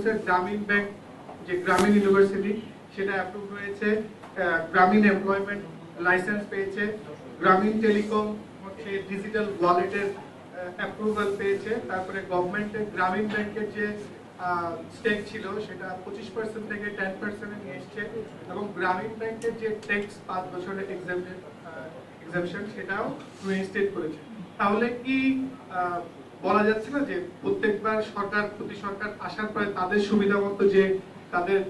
ইউনুসের গ্রামীণ ব্যাংক, যে গ্রামীণ ইউনিভার্সিটি, সেটা অ্যাপ্রুভ হয়েছে গ্রামীণ এমপ্লয়মেন্ট লাইসেন্স পেয়েছে, গ্রামীণ টেলিকম হচ্ছে ডিজিটাল ওয়ালেটের অ্যাপ্রুভাল পেয়েছে, তারপরে গভর্নমেন্টের গ্রামীণ ব্যাংকের যে স্টেক ছিল, সেটা পঁচিশ পার্সেন্ট থেকে টেন পার্সেন্টে নিয়ে এসছে, এবং গ্রামীণ ব্যাংকের যে ট্যাক্স পাঁচ বছরের এক্সামশন সেটাও রিইনস্টেট করেছে। তাহলে কি বলা যাচ্ছে না যে প্রত্যেকবার সরকার, প্রতি সরকার আসার পরে তাদের সুবিধা মতো যে তাদের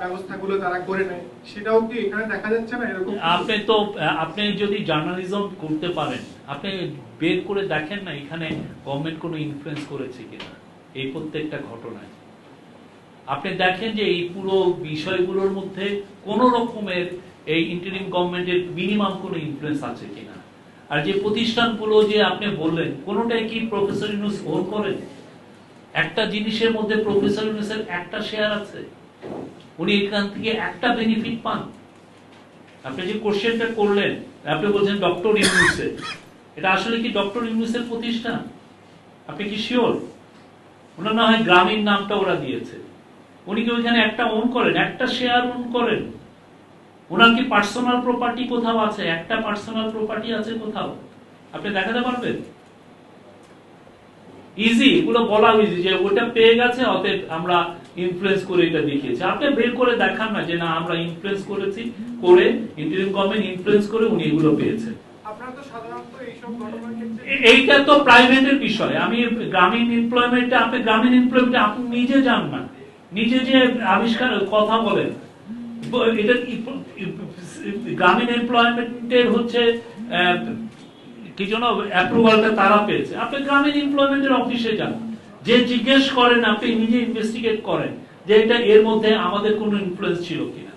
ব্যবস্থাগুলো তারা করে নেয়, সেটাও কি এখানে দেখা যাচ্ছে না এরকম আপনি তো, আপনি যদি জার্নালিজম করতে পারেন, আপনি বের করে দেখেন না এখানে গভর্নমেন্ট কোনো ইনফ্লুয়েন্স করেছে কিনা, এই প্রত্যেকটা ঘটনায়। আপনি দেখেন যে এই পুরো বিষয়গুলোর মধ্যে কোন রকমের এই ইন্টারিম গভর্নমেন্টের মিনিমাম কোনো ইনফ্লুয়েন্স আছে কিনা। আর যে প্রতিষ্ঠানগুলো যে আপনি বললেন, কোনোটাই কি প্রফেসর ইউনুস ওন করেন? একটা জিনিসের মধ্যে প্রফেসর ইউনুসের একটা শেয়ার আছে। উনি এখান থেকে একটা বেনিফিট পান। আপনি যে কোশ্চেনটা করলেন, আপনি বলছেন ডক্টর ইউনুসের এটা আসলে কি ডক্টর ইউনুসের প্রতিষ্ঠান? আপনি কি শিওর ওনার না হয় গ্রামীণ নামটা ওরা দিয়েছে। উনি কি ওইখানে একটা ওন করেন? একটা শেয়ার ওন করেন? ওনার কি পার্সোনাল প্রপার্টি কোথাও আছে? একটা পার্সোনাল প্রপার্টি আছে কোথাও? আপনি দেখাতে পারবেন? ইজি এগুলো বলা ইজি যে ওটা পেয়ে গেছে অতএব আমরা ইনফ্লুয়েন্স করে এটা দেখিয়েছি। আপনি বের করে দেখান না যে না আমরা ইনফ্লুয়েন্স করেছি করে ইন্টারিম গভর্নমেন্ট ইনফ্লুয়েন্স করে উনি এগুলো এ- এইটা তো প্রাইভেটের বিষয়। আমি গ্রামীণ এমপ্লয়মেন্টে আপনি গ্রামীণ এমপ্লয়মেন্টে আপনি নিজে যান না। নিজে যে আবিষ্কার কথা বলেন। গ্রামীণ এমপ্লয়মেন্টের হচ্ছে কি যেন অ্যাপ্রুভালটা তারা পেয়েছে। আপনি গ্রামীণ এমপ্লয়মেন্টের অফিসে যান। যে জিজ্ঞেস করেন, আপনি নিজে ইনভেস্টিগেট করেন যে এটা এর মধ্যে আমাদের কোনো ইনফ্লুয়েন্স ছিল কিনা।